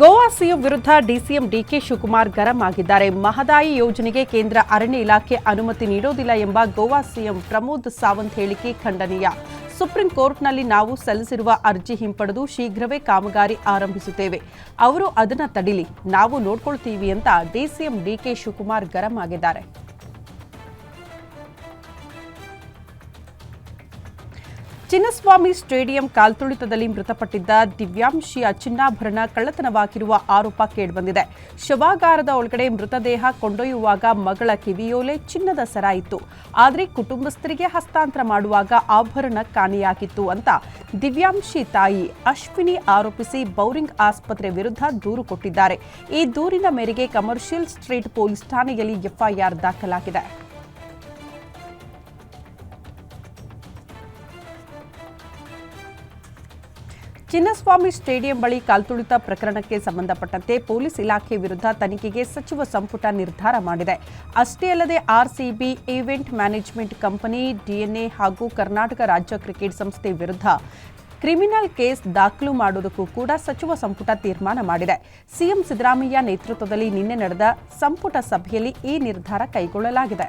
Goa CM ವಿರುದ್ಧ DCM DK Shivakumar ಗರಂ ಆಗಿದ್ದಾರೆ. ಮಹದಾಯಿ ಯೋಜನೆಗೆ ಕೇಂದ್ರ ಅರಣ್ಯ ಇಲಾಖೆ ಅನುಮತಿ ನೀಡೋದಿಲ್ಲ ಎಂಬ ಗೋವಾ ಸಿಎಂ ಪ್ರಮೋದ್ ಸಾವಂತ್ ಹೇಳಿಕೆ ಖಂಡನೀಯ. ಸುಪ್ರೀಂ ಕೋರ್ಟ್ನಲ್ಲಿ ನಾವು ಸಲ್ಲಿಸಿರುವ ಅರ್ಜಿ ಹಿಂಪಡೆದು ಶೀಘ್ರವೇ ಕಾಮಗಾರಿ ಆರಂಭಿಸುತ್ತೇವೆ. ಅವರು ಅದನ್ನ ತಡಿಲಿ, ನಾವು ನೋಡ್ಕೊಳ್ತೀವಿ ಅಂತ ಡಿಸಿಎಂ ಡಿಕೆ ಶಿವಕುಮಾರ್ ಗರಂ ಆಗಿದ್ದಾರೆ. ಚಿನ್ನಸ್ವಾಮಿ ಸ್ಟೇಡಿಯಂ ಕಾಲ್ತುಳಿತದಲ್ಲಿ ಮೃತಪಟ್ಟಿದ್ದ ದಿವ್ಯಾಂಶಿಯ ಚಿನ್ನಾಭರಣ ಕಳ್ಳತನವಾಗಿರುವ ಆರೋಪ ಕೇಳಿಬಂದಿದೆ. ಶವಾಗಾರದ ಒಳಗಡೆ ಮೃತದೇಹ ಕೊಂಡೊಯ್ಯುವಾಗ ಮಗಳ ಕಿವಿಯೋಲೆ ಚಿನ್ನದ ಸರ ಇತ್ತು. ಆದರೆ ಕುಟುಂಬಸ್ಥರಿಗೆ ಹಸ್ತಾಂತರ ಮಾಡುವಾಗ ಆಭರಣ ಕಾಣೆಯಾಗಿತ್ತು ಅಂತ ದಿವ್ಯಾಂಶಿ ತಾಯಿ ಅಶ್ವಿನಿ ಆರೋಪಿಸಿ ಬೌರಿಂಗ್ ಆಸ್ಪತ್ರೆ ವಿರುದ್ಧ ದೂರು ಕೊಟ್ಟಿದ್ದಾರೆ. ಈ ದೂರಿನ ಮೇರೆಗೆ ಕಮರ್ಷಿಯಲ್ ಸ್ಟ್ರೀಟ್ ಪೊಲೀಸ್ ಠಾಣೆಯಲ್ಲಿ ಎಫ್ಐಆರ್ ದಾಖಲಾಗಿದೆ. ಚಿನ್ನಸ್ವಾಮಿ ಸ್ಟೇಡಿಯಂ ಬಳಿ ಕಾಲ್ತುಳಿತ ಪ್ರಕರಣಕ್ಕೆ ಸಂಬಂಧಪಟ್ಟಂತೆ ಪೊಲೀಸ್ ಇಲಾಖೆ ವಿರುದ್ಧ ತನಿಖೆಗೆ ಸಚಿವ ಸಂಪುಟ ನಿರ್ಧಾರ ಮಾಡಿದೆ. ಅಷ್ಟೇ ಅಲ್ಲದೆ RCB event management company, DNA ಹಾಗೂ ಕರ್ನಾಟಕ ರಾಜ್ಯ ಕ್ರಿಕೆಟ್ ಸಂಸ್ಥೆ ವಿರುದ್ಧ ಕ್ರಿಮಿನಲ್ ಕೇಸ್ ದಾಖಲು ಮಾಡುವುದಕ್ಕೂ ಕೂಡ ಸಚಿವ ಸಂಪುಟ ತೀರ್ಮಾನ ಮಾಡಿದೆ. ಸಿಎಂ ಸಿದ್ದರಾಮಯ್ಯ ನೇತೃತ್ವದಲ್ಲಿ ನಿನ್ನೆ ನಡೆದ ಸಂಪುಟ ಸಭೆಯಲ್ಲಿ ಈ ನಿರ್ಧಾರ ಕೈಗೊಳ್ಳಲಾಗಿದೆ.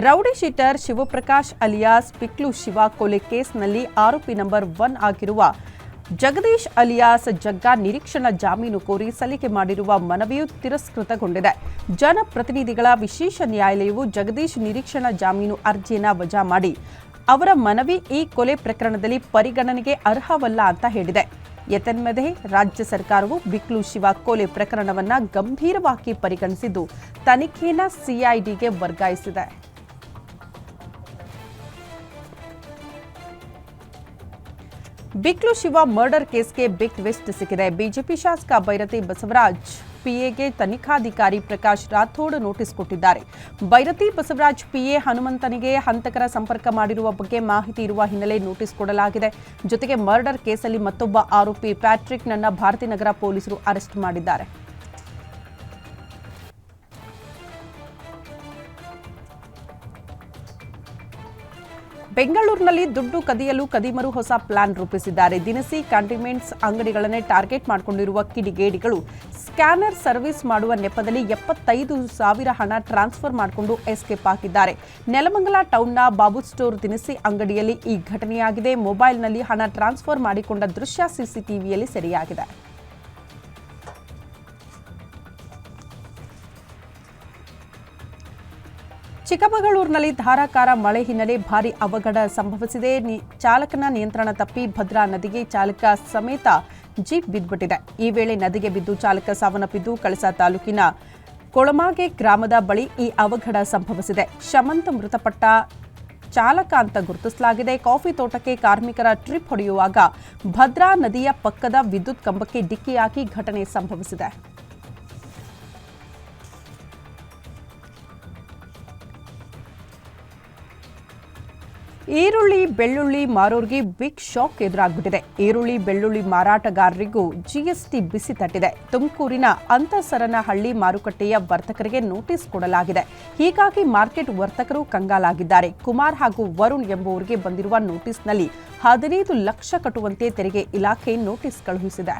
Rowdy sheeter Shivaprakash alias, Piklu Shiva ಕೊಲೆ ಕೇಸ್ನಲ್ಲಿ ಆರೋಪಿ ನಂಬರ್ ಒನ್ ಆಗಿರುವ ಜಗದೀಶ್ ಅಲಿಯಾಸ್ ಜಗ್ಗಾ ನಿರೀಕ್ಷಣಾ ಜಾಮೀನು ಕೋರಿ ಸಲ್ಲಿಕೆ ಮಾಡಿರುವ ಮನವಿಯು ತಿರಸ್ಕೃತಗೊಂಡಿದೆ. ಜನಪ್ರತಿನಿಧಿಗಳ ವಿಶೇಷ ನ್ಯಾಯಾಲಯವು ಜಗದೀಶ್ ನಿರೀಕ್ಷಣಾ ಜಾಮೀನು ಅರ್ಜಿಯನ್ನು ವಜಾ ಮಾಡಿ ಅವರ ಮನವಿ ಈ ಕೊಲೆ ಪ್ರಕರಣದಲ್ಲಿ ಪರಿಗಣನೆಗೆ ಅರ್ಹವಲ್ಲ ಅಂತ ಹೇಳಿದೆ. ಎತನ್ಮದೆ ರಾಜ್ಯ ಸರ್ಕಾರವು ಬಿಕ್ಲು ಶಿವ ಕೊಲೆ ಪ್ರಕರಣವನ್ನು ಗಂಭೀರವಾಗಿ ಪರಿಗಣಿಸಿದ್ದು ತನಿಖೆಯನ್ನು ಸಿಐಡಿಗೆ ವರ್ಗಾಯಿಸಿದೆ. ಬಿಕ್ಲು ಶಿವ ಮರ್ಡರ್ ಕೇಸ್ಗೆ ಬಿಗ್ ಟ್ವಿಸ್ಟ್ ಸಿಕ್ಕಿದೆ. ಬಿಜೆಪಿ ಶಾಸಕ ಬೈರತಿ ಬಸವರಾಜ್, ಪಿಎಗೆ ತನಿಖಾಧಿಕಾರಿ ಪ್ರಕಾಶ್ ರಾಥೋಡ್ ನೋಟಿಸ್ ಕೊಟ್ಟಿದ್ದಾರೆ. ಬೈರತಿ ಬಸವರಾಜ್, ಪಿಎ ಹನುಮಂತನಿಗೆ ಹಂತಕರ ಸಂಪರ್ಕ ಮಾಡಿರುವ ಬಗ್ಗೆ ಮಾಹಿತಿ ಇರುವ ಹಿನ್ನೆಲೆ ನೋಟಿಸ್ ಕೊಡಲಾಗಿದೆ. ಜೊತೆಗೆ ಮರ್ಡರ್ ಕೇಸಲ್ಲಿ ಮತ್ತೊಬ್ಬ ಆರೋಪಿ ಪ್ಯಾಟ್ರಿಕ್ ನನ್ನ ಭಾರತೀನಗರ ಪೊಲೀಸರು ಅರೆಸ್ಟ್ ಮಾಡಿದ್ದಾರೆ. ಬೆಂಗಳೂರಿನಲ್ಲಿ ದುಡ್ಡು ಕದಿಯಲು ಕದಿಮರು ಹೊಸ ಪ್ಲಾನ್ ರೂಪಿಸಿದ್ದಾರೆ. ದಿನಸಿ ಕಂಟಿಮೆಂಟ್ಸ್ ಅಂಗಡಿಗಳನ್ನೇ ಟಾರ್ಗೆಟ್ ಮಾಡಿಕೊಂಡಿರುವ ಕಿಡಿಗೇಡಿಗಳು ಸ್ಕ್ಯಾನರ್ ಸರ್ವಿಸ್ ಮಾಡುವ ನೆಪದಲ್ಲಿ ಎಪ್ಪತ್ತೈದು ಸಾವಿರ ಹಣ ಟ್ರಾನ್ಸ್ಫರ್ ಮಾಡಿಕೊಂಡು ಎಸ್ಕೇಪ್ ಹಾಕಿದ್ದಾರೆ. ನೆಲಮಂಗಲ ಟೌನ್ನ ಬಾಬು ಸ್ಟೋರ್ ದಿನಸಿ ಅಂಗಡಿಯಲ್ಲಿ ಈ ಘಟನೆಯಾಗಿದೆ. ಮೊಬೈಲ್ನಲ್ಲಿ ಹಣ ಟ್ರಾನ್ಸ್ಫರ್ ಮಾಡಿಕೊಂಡ ದೃಶ್ಯ ಸಿಸಿಟಿವಿಯಲ್ಲಿ ಸೆರೆಯಾಗಿದೆ. ಚಿಕ್ಕಮಗಳೂರಿನಲ್ಲಿ ಧಾರಾಕಾರ ಮಳೆ ಹಿನ್ನೆಲೆ ಭಾರಿ ಅವಘಡ ಸಂಭವಿಸಿದೆ. ಚಾಲಕನ ನಿಯಂತ್ರಣ ತಪ್ಪಿ ಭದ್ರಾ ನದಿಗೆ ಚಾಲಕ ಸಮೇತ ಜೀಪ್ ಬಿದ್ದುಬಿಟ್ಟಿದೆ. ಈ ವೇಳೆ ನದಿಗೆ ಬಿದ್ದು ಚಾಲಕ ಸಾವನ್ನಪ್ಪಿದ್ದು ಕಳಸ ತಾಲೂಕಿನ ಕೊಳಮಾಗೆ ಗ್ರಾಮದ ಬಳಿ ಈ ಅವಘಡ ಸಂಭವಿಸಿದೆ. ಶಮಂತ್ ಮೃತಪಟ್ಟ ಚಾಲಕ ಅಂತ ಗುರುತಿಸಲಾಗಿದೆ. ಕಾಫಿ ತೋಟಕ್ಕೆ ಕಾರ್ಮಿಕರ ಟ್ರಿಪ್ ಹೊಡೆಯುವಾಗ ಭದ್ರಾ ನದಿಯ ಪಕ್ಕದ ವಿದ್ಯುತ್ ಕಂಬಕ್ಕೆ ಡಿಕ್ಕಿಯಾಗಿ ಘಟನೆ ಸಂಭವಿಸಿದೆ. ಈರುಳ್ಳಿ, ಬೆಳ್ಳುಳ್ಳಿ ಮಾರೋರಿಗೆ ಬಿಗ್ ಶಾಕ್ ಎದುರಾಗ್ಬಿಟ್ಟಿದೆ. ಈರುಳ್ಳಿ, ಬೆಳ್ಳುಳ್ಳಿ ಮಾರಾಟಗಾರರಿಗೂ ಜಿಎಸ್ಟಿ ಬಿಸಿ ತಟ್ಟಿದೆ. ತುಮಕೂರಿನ ಅಂತಸರನಹಳ್ಳಿ ಮಾರುಕಟ್ಟೆಯ ವರ್ತಕರಿಗೆ ನೋಟಿಸ್ ಕೊಡಲಾಗಿದೆ. ಹೀಗಾಗಿ ಮಾರ್ಕೆಟ್ ವರ್ತಕರು ಕಂಗಾಲಾಗಿದ್ದಾರೆ. ಕುಮಾರ್ ಹಾಗೂ ವರುಣ್ ಎಂಬುವರಿಗೆ ಬಂದಿರುವ ನೋಟಿಸ್ನಲ್ಲಿ ಹದಿನೈದು ಲಕ್ಷ ಕಟ್ಟುವಂತೆ ತೆರಿಗೆ ಇಲಾಖೆ ನೋಟಿಸ್ ಕಳುಹಿಸಿದೆ.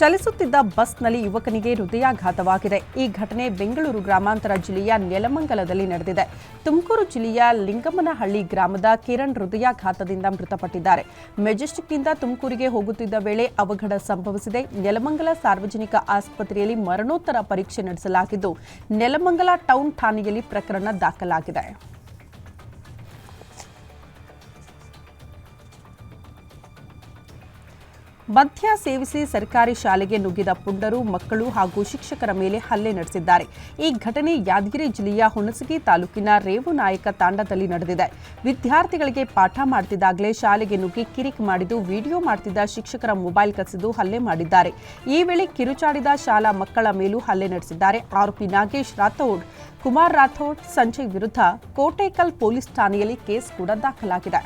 ಚಲಿಸುತ್ತಿದ್ದ ಬಸ್ನಲ್ಲಿ ಯುವಕನಿಗೆ ಹೃದಯಾಘಾತವಾಗಿದೆ. ಈ ಘಟನೆ ಬೆಂಗಳೂರು ಗ್ರಾಮಾಂತರ ಜಿಲ್ಲೆಯ ನೆಲಮಂಗಲದಲ್ಲಿ ನಡೆದಿದೆ. ತುಮಕೂರು ಜಿಲ್ಲೆಯ ಲಿಂಗಮ್ಮನಹಳ್ಳಿ ಗ್ರಾಮದ ಕಿರಣ್ ಹೃದಯಾಘಾತದಿಂದ ಮೃತಪಟ್ಟಿದ್ದಾರೆ. ಮೆಜೆಸ್ಟಿಕ್ನಿಂದ ತುಮಕೂರಿಗೆ ಹೋಗುತ್ತಿದ್ದ ವೇಳೆ ಅವಘಡ ಸಂಭವಿಸಿದೆ. ನೆಲಮಂಗಲ ಸಾರ್ವಜನಿಕ ಆಸ್ಪತ್ರೆಯಲ್ಲಿ ಮರಣೋತ್ತರ ಪರೀಕ್ಷೆ ನಡೆಸಲಾಗಿದ್ದು, ನೆಲಮಂಗಲ ಟೌನ್ ಠಾಣೆಯಲ್ಲಿ ಪ್ರಕರಣ ದಾಖಲಾಗಿದೆ. ಮದ್ಯ ಸೇವಿಸಿ ಸರ್ಕಾರಿ ಶಾಲೆಗೆ ನುಗ್ಗಿದ ಪುಂಡರು, ಮಕ್ಕಳು ಹಾಗೂ ಶಿಕ್ಷಕರ ಮೇಲೆ ಹಲ್ಲೆ ನಡೆಸಿದ್ದಾರೆ. ಈ ಘಟನೆ ಯಾದಗಿರಿ ಜಿಲ್ಲೆಯ ಹುಣಸಗಿ ತಾಲೂಕಿನ ರೇವುನಾಯಕ ತಾಂಡದಲ್ಲಿ ನಡೆದಿದೆ. ವಿದ್ಯಾರ್ಥಿಗಳಿಗೆ ಪಾಠ ಮಾಡ್ತಿದ್ದಾಗಲೇ ಶಾಲೆಗೆ ನುಗ್ಗಿ ಕಿರಿಕ್ ಮಾಡಿದ್ದು ವಿಡಿಯೋ ಮಾಡ್ತಿದ್ದ ಶಿಕ್ಷಕರ ಮೊಬೈಲ್ ಕಸಿದು ಹಲ್ಲೆ ಮಾಡಿದ್ದಾರೆ. ಈ ವೇಳೆ ಕಿರುಚಾಡಿದ ಶಾಲಾ ಮಕ್ಕಳ ಮೇಲೂ ಹಲ್ಲೆ ನಡೆಸಿದ್ದಾರೆ. ಆರೋಪಿ ನಾಗೇಶ್ ರಾಥೋಡ್, ಕುಮಾರ್ ರಾಥೋಡ್, ಸಂಜಯ್ ವಿರುದ್ಧ ಕೋಟೇಕಲ್ ಪೊಲೀಸ್ ಠಾಣೆಯಲ್ಲಿ ಕೇಸ್ ಕೂಡ ದಾಖಲಾಗಿದೆ.